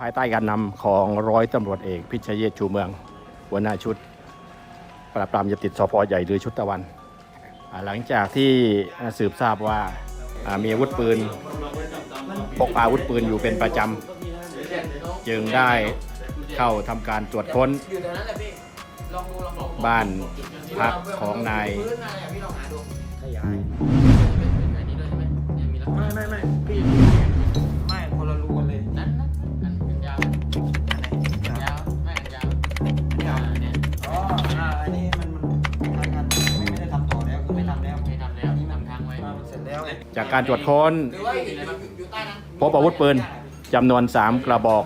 ภายใต้การนำของร้อยตำรวจเอกพิชยเยศชูเมือง หัวหน้าชุด ปราบปรามยาติดสพใหญ่หรือชุดตะวัน หลังจากที่สืบทราบว่ามีอาวุธปืนพกพาอาวุธปืนอยู่เป็นประจำ จึงได้เข้าทำการตรวจค้น บ้านพักของนาย จากการตรวจค้น หรือว่าอยู่อยู่ใต้นั้นพบอาวุธปืนจำนวน 3 กระบอก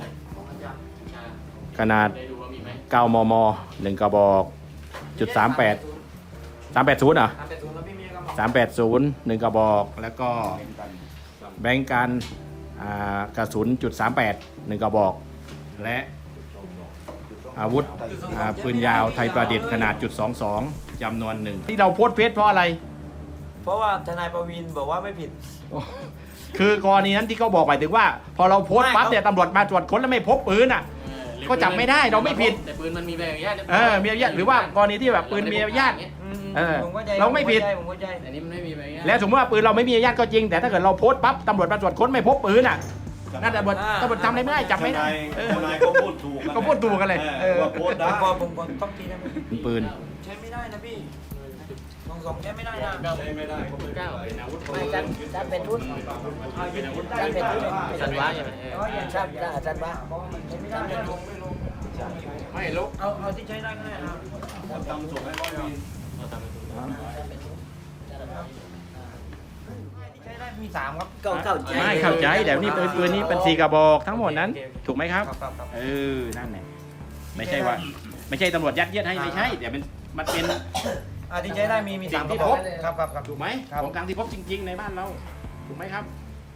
ขนาด ได้ดูว่ามีไหม9 มม 1 กระบอก จุด 38 380เหรอทำเป็นศูนย์แล้วพี่เมียก็บอก380 1 กระบอก แล้วก็แบงก์กันอ่ากระสุนจุด38 1 กระบอก และอาวุธอ่าปืนยาวไทยประดิษฐ์ขนาดจุด22จำนวนหนึ่งที่เราโพสต์เฟซเพราะอะไร เพราะว่าทนายประวินบอกว่าไม่ผิด คือกรณีนั้นที่เขาบอกหมายถึงว่า พอเราโพสต์ปั๊บเนี่ยตำรวจมาตรวจค้นแล้วไม่พบปืนอะ ก็จับไม่ได้เราไม่ผิด แต่ปืนมันมีใบอนุญาตเออมีอนุญาตหรือว่ากรณีที่แบบปืนมีอนุญาต อืมเออผมเข้าใจเราไม่ผิด ผมเข้าใจแต่นี่มันไม่มีใบอนุญาตแล้วสมมติว่าปืนเราไม่มีอนุญาตก็จริง แต่ถ้าเกิดเราโพสต์ปั๊บตำรวจมาตรวจค้นไม่พบปืนอะนั่นตำรวจตำรวจทำอะไรไม่ได้จับไม่ได้เออ ทนายก็พูดถูกก็พูดถูกกันเลยเออ ว่าโพสต์ได้ ผมขอผมขอต้องทีได้ไหมปืน ใช้ไม่ได้นะพี่ สองสองใช้ไม่ได้นะใช้ไม่ได้เพราะเป็นเก้าไม่จันจันเป็นทุนจันเป็นทุนสันวะใช่ไหมเอออ๋ออย่างจันจันจันวะใช้ไม่ได้ไม่ลงไม่ลงไม่ลบเอาเอาที่ใช้ได้ก็ได้นะทำส่งให้เขามีเราทำเป็นตัวที่ใช้ได้มีสามครับก็เข้าใจไม่เข้าใจเดี๋ยวนี้ปืนปืนนี้เป็นสี่กระบอกทั้งหมดนั้นโอเคโอเคถูกไหมครับครับครับครับ เออ นั่นแหละไม่ใช่ว่า ไม่ใช่ตำรวจยัดเยียดให้ไม่ใช่เดี๋ยวเป็นมันเป็น อ่าที่ใช้ได้มีมีสามสิ่งที่กระบอกพบ ครับครับครับ ถูกไหมครับ ของกลางที่พบจริง ๆ ในบ้านเรา ถูกไหมครับ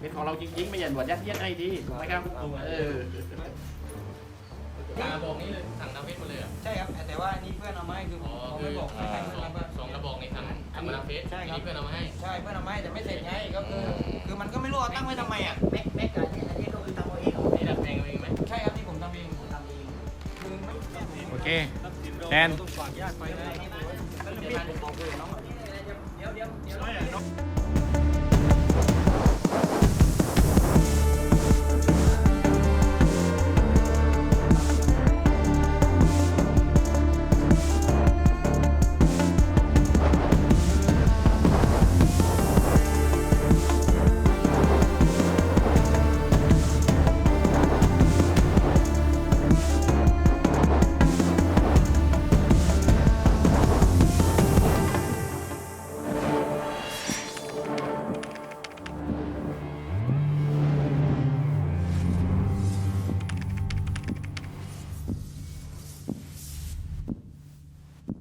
เป็นของเราจริง ๆ ไม่ใช่ตำรวจยัดเยียดให้ทีถูกไหมครับเออกระบอกนี้เลยสั่งน้ำเพชรมาเลยเหรอใช่ครับแต่ว่าอันนี้เพื่อนเอามาให้คืออ๋อผมคืไม่อบอกสให้องใครเพื่อนเอามาสองกระบอกในสั่งสั่งมาน้ำเพชรใช่ครับ นี่เพื่อนเอามาให้ ใช่เพื่อนเอามาให้แต่ไม่เสร็จไงก็คือคือมันก็ไม่รู้ว่าตั้งไว้ทำไมอะแม็กแม็กกันนี่อันนี้ก็คือทำเอาเองนี่ดัดแปลงเอาเองไหมใช่ครับที่ผมทำเองทำเองคือไม่ไม่โอเค แทน